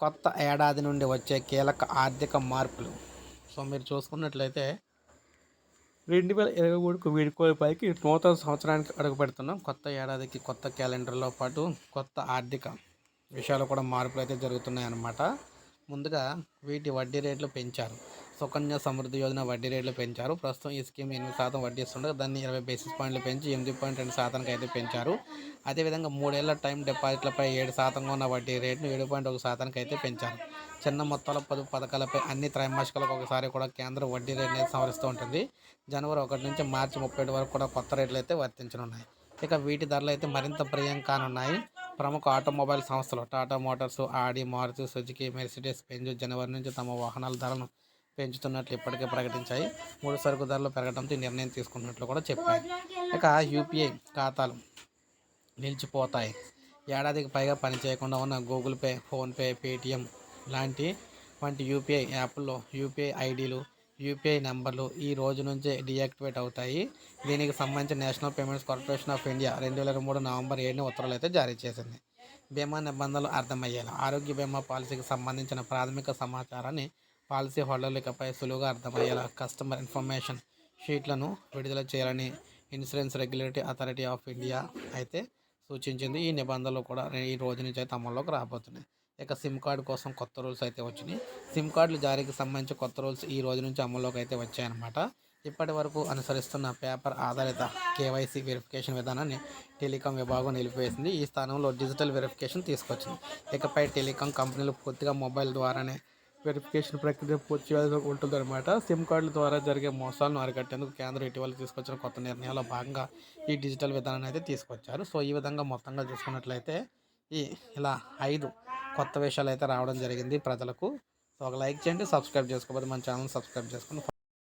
కొత్త ఏడాది నుండి వచ్చే కీలక ఆర్థిక మార్పులు. సో మీరు చూసుకున్నట్లయితే రెండు వేల ఇరవై మూడుకు వీడుకోలు పైకి నూతన సంవత్సరానికి అడుగు పెడుతున్నాం. కొత్త ఏడాదికి కొత్త క్యాలెండర్లో పాటు కొత్త ఆర్థిక విషయాలు కూడా మార్పులు అయితే జరుగుతున్నాయి అన్నమాట ముందుగా వీటి వడ్డీ రేట్లు పెంచారు. సుకన్య సమృద్ధి యోజన వడ్డీ రేట్లు పెంచారు. ప్రస్తుతం ఈ స్కీమ్ ఎనిమిది శాతం వడ్డీ ఇస్తుండగా దాన్ని ఇరవై బేసిస్ పాయింట్లు పెంచి ఎనిమిది పాయింట్ రెండు శాతానికి అయితే పెంచారు. అదేవిధంగా మూడేళ్ళ టైం డిపాజిట్లపై ఏడు శాతంగా ఉన్న వడ్డీ రేటును ఏడు పాయింట్ ఒక శాతానికి అయితే పెంచారు. చిన్న మొత్తాల పొదుపు పథకాలపై అన్ని త్రైమాసికాలకు ఒకసారి కూడా కేంద్రం వడ్డీ రేటు అనేది సవరిస్తూ ఉంటుంది. జనవరి ఒకటి నుంచి మార్చి ముప్పై వరకు కూడా కొత్త రేట్లు అయితే వర్తించనున్నాయి. ఇక వీటి ధరలు అయితే మరింత ప్రియం కానున్నాయి. ప్రముఖ ఆటోమొబైల్ సంస్థలు Tata Motors Audi Maruti Suzuki Mercedes Benz జనవరి నుంచి తమ వాహనాల ధరలను పెంచుతున్నట్లు ఇప్పటికే ప్రకటించాయి. మూడు సరుకు ధరలు పెరగడంతో ఈ నిర్ణయం తీసుకున్నట్లు కూడా చెప్పాయి. ఇక యూపీఐ ఖాతాలు నిలిచిపోతాయి. ఏడాదికి పైగా పనిచేయకుండా ఉన్న గూగుల్ పే ఫోన్పే పేటిఎం లాంటి వంటి యూపీఐ యాప్ల్లో యూపీఐ ఐడీలు యూపీఐ నెంబర్లు ఈ రోజు నుంచే డియాక్టివేట్ అవుతాయి. దీనికి సంబంధించి National Payments Corporation of India రెండు వేల ఇరవై మూడు నవంబర్ ఏడున ఉత్తర్వులు అయితే జారీ చేసింది. బీమా నిబంధనలు అర్థమయ్యేలా ఆరోగ్య బీమా పాలసీకి సంబంధించిన ప్రాథమిక సమాచారాన్ని పాలసీ హోల్డర్లు ఇకపై సులువుగా అర్థమయ్యేలా కస్టమర్ ఇన్ఫర్మేషన్ షీట్లను విడుదల చేయాలని Insurance Regulatory Authority of India అయితే సూచించింది. ఈ నిబంధనలు కూడా ఈ రోజు నుంచి అయితే అమల్లోకి రాబోతున్నాయి. ఇక సిమ్ కార్డు కోసం కొత్త రూల్స్ అయితే వచ్చినాయి. సిమ్ కార్డులు జారీకి సంబంధించి కొత్త రూల్స్ ఈ రోజు నుంచి అమల్లోకి అయితే వచ్చాయన్నమాట. ఇప్పటి వరకు అనుసరిస్తున్న పేపర్ ఆధారిత కేవైసీ వెరిఫికేషన్ విధానాన్ని టెలికాం విభాగం నిలిపివేసింది. ఈ స్థానంలో డిజిటల్ వెరిఫికేషన్ తీసుకొచ్చింది. ఇకపై టెలికాం కంపెనీలు పూర్తిగా మొబైల్ ద్వారానే వెరిఫికేషన్ ప్రక్రియ పూర్తి చేయాల్సి ఉంటుందన్నమాట. సిమ్ కార్డుల ద్వారా జరిగే మోసాలను అరికట్టేందుకు కేంద్రం ఇటీవల తీసుకొచ్చిన కొత్త నిర్ణయాల్లో భాగంగా ఈ డిజిటల్ విధానాన్ని అయితే తీసుకొచ్చారు. సో ఈ విధంగా మొత్తంగా చూసుకున్నట్లయితే ఈ ఇలా ఐదు కొత్త విషయాలు అయితే రావడం జరిగింది ప్రజలకు. సో ఒక లైక్ చేయండి సబ్స్క్రైబ్ చేసుకోకపోతే మన ఛానల్ సబ్స్క్రైబ్ చేసుకుని